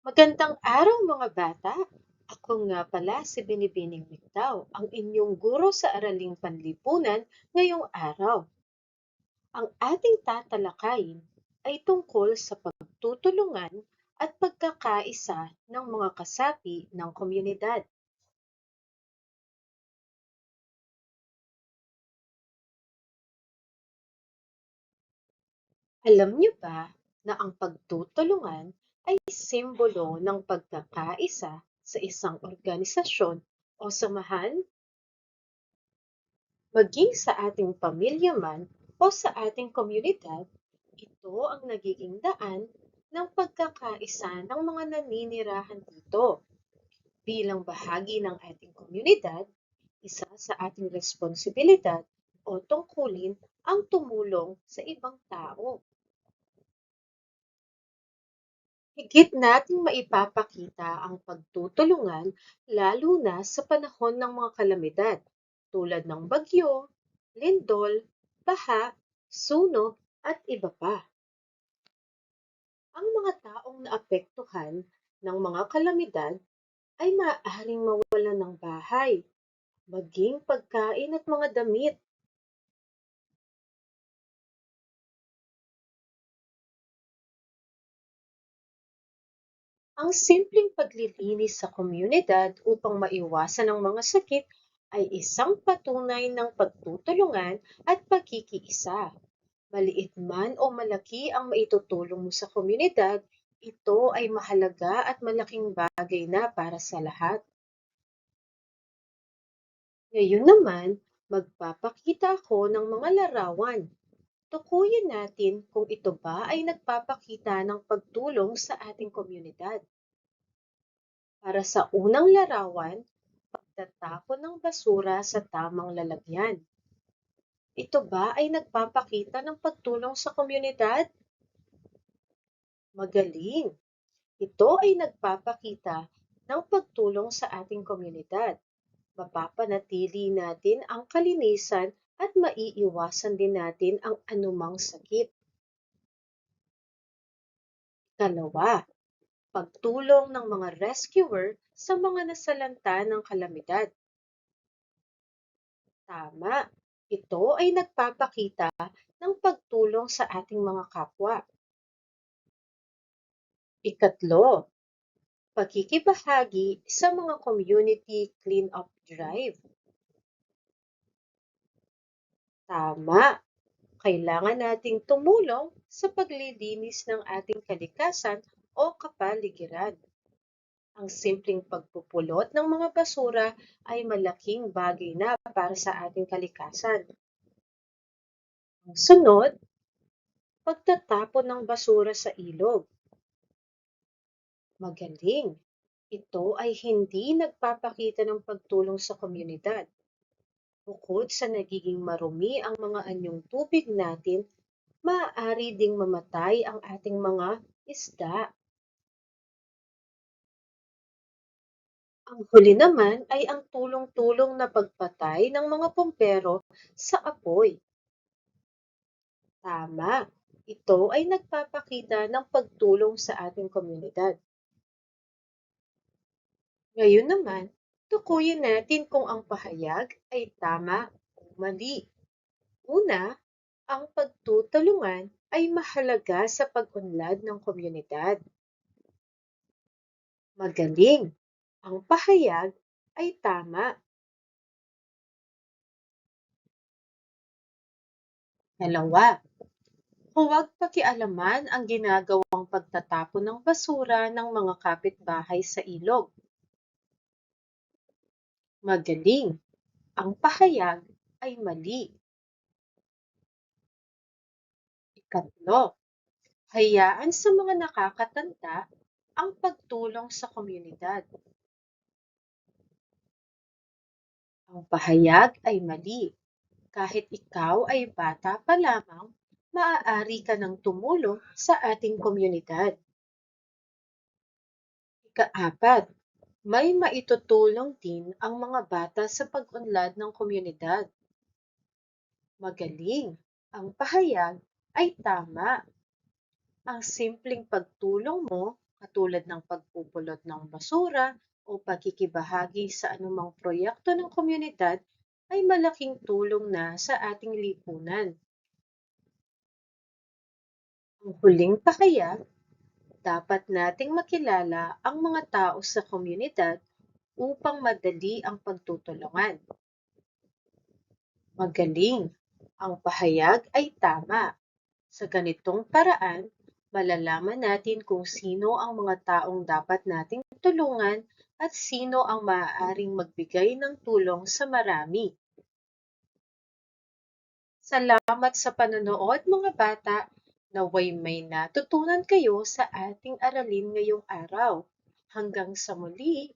Magandang araw mga bata! Ako nga pala si Binibining Mikdaw, ang inyong guro sa Araling Panlipunan ngayong araw. Ang ating tatalakayin ay tungkol sa pagtutulungan at pagkakaisa ng mga kasapi ng komunidad. Alam niyo ba na ang pagtutulungan ay simbolo ng pagkakaisa sa isang organisasyon o samahan? Maging sa ating pamilya man o sa ating komunidad, ito ang nagiging daan ng pagkakaisa ng mga naninirahan dito. Bilang bahagi ng ating komunidad, isa sa ating responsibilidad o tungkulin ang tumulong sa ibang tao. Higit nating maipapakita ang pagtutulungan lalo na sa panahon ng mga kalamidad tulad ng bagyo, lindol, baha, sunog at iba pa. Ang mga taong naapektuhan ng mga kalamidad ay maaaring mawalan ng bahay, maging pagkain at mga damit. Ang simpleng paglilinis sa komunidad upang maiwasan ang mga sakit ay isang patunay ng pagtutulungan at pagkikiisa. Maliit man o malaki ang maitutulong mo sa komunidad, ito ay mahalaga at malaking bagay na para sa lahat. Ngayon naman, magpapakita ako ng mga larawan. Tukuyin natin kung ito ba ay nagpapakita ng pagtulong sa ating komunidad. Para sa unang larawan, pagtatapon ng basura sa tamang lalagyan. Ito ba ay nagpapakita ng pagtulong sa komunidad? Magaling! Ito ay nagpapakita ng pagtulong sa ating komunidad. Mapapanatili natin ang kalinisan at maiiwasan din natin ang anumang sakit. Ikalawa, pagtulong ng mga rescuer sa mga nasalanta ng kalamidad. Tama, ito ay nagpapakita ng pagtulong sa ating mga kapwa. Ikatlo, pagkikibahagi sa mga community clean-up drive. Tama, kailangan nating tumulong sa paglilinis ng ating kalikasan o kapaligiran. Ang simpleng pagpupulot ng mga basura ay malaking bagay na para sa ating kalikasan. Ang sunod, pagtatapon ng basura sa ilog. Magaling! Ito ay hindi nagpapakita ng pagtulong sa komunidad. Bukod sa nagiging marumi ang mga anyong tubig natin, maaari ding mamatay ang ating mga isda. Ang huli naman ay ang tulong-tulong na pagpatay ng mga pumpero sa apoy. Tama, ito ay nagpapakita ng pagtulong sa ating komunidad. Ngayon naman, tukuyin natin kung ang pahayag ay tama o mali. Una, ang pagtutulungan ay mahalaga sa pag-unlad ng komunidad. Magaling! Ang pahayag ay tama. Dalawa, huwag pakialaman ang ginagawang pagtatapon ng basura ng mga kapitbahay sa ilog. Magaling! Ang pahayag ay mali. Ikatlo, hayaan sa mga nakakatanda ang pagtulong sa komunidad. Ang pahayag ay mali. Kahit ikaw ay bata pa lamang, maaari ka nang tumulong sa ating komunidad. Ikaapat, may maitutulong din ang mga bata sa pag-unlad ng komunidad. Magaling! Ang pahayag ay tama. Ang simpleng pagtulong mo katulad ng pagpupulot ng basura o pagkikibahagi sa anumang proyekto ng komunidad ay malaking tulong na sa ating lipunan. Ang huling pakaya, dapat nating makilala ang mga tao sa komunidad upang madali ang pagtutulungan. Magaling! Ang pahayag ay tama. Sa ganitong paraan, malalaman natin kung sino ang mga taong dapat nating tulungan at sino ang maaaring magbigay ng tulong sa marami. Salamat sa panonood mga bata. Naway may natutunan kayo sa ating aralin ngayong araw. Hanggang sa muli!